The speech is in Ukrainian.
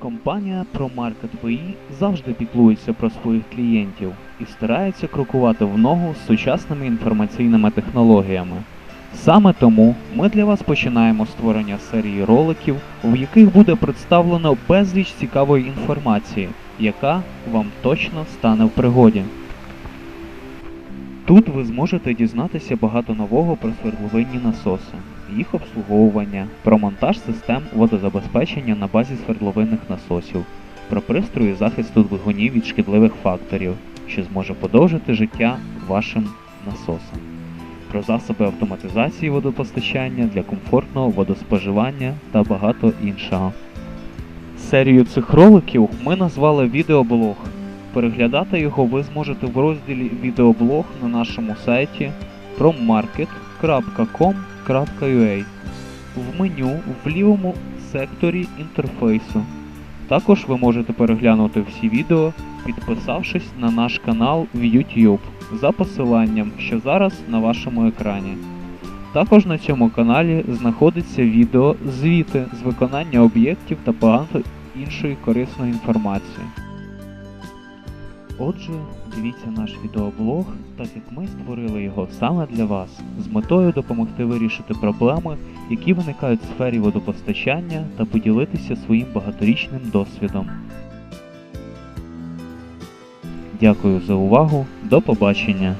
Компанія ProMarket.vi завжди піклується про своїх клієнтів і старається крокувати в ногу з сучасними інформаційними технологіями. Саме тому ми для вас починаємо створення серії роликів, в яких буде представлено безліч цікавої інформації, яка вам точно стане в пригоді. Тут ви зможете дізнатися багато нового про свердловинні насоси, їх обслуговування, про монтаж систем водозабезпечення на базі свердловинних насосів, про пристрої захисту двигунів від шкідливих факторів, що зможе подовжити життя вашим насосам, про засоби автоматизації водопостачання для комфортного водоспоживання та багато іншого. Серію цих роликів ми назвали відеоблог. Переглядати його ви зможете в розділі відеоблог на нашому сайті prommarket.com.ua в меню в лівому секторі інтерфейсу. Також ви можете переглянути всі відео, підписавшись на наш канал в YouTube за посиланням, що зараз на вашому екрані. Також на цьому каналі знаходиться відео звіти з виконання об'єктів та багато іншої корисної інформації. Отже, дивіться наш відеоблог, так як ми створили його саме для вас, з метою допомогти вирішити проблеми, які виникають в сфері водопостачання та поділитися своїм багаторічним досвідом. Дякую за увагу, до побачення!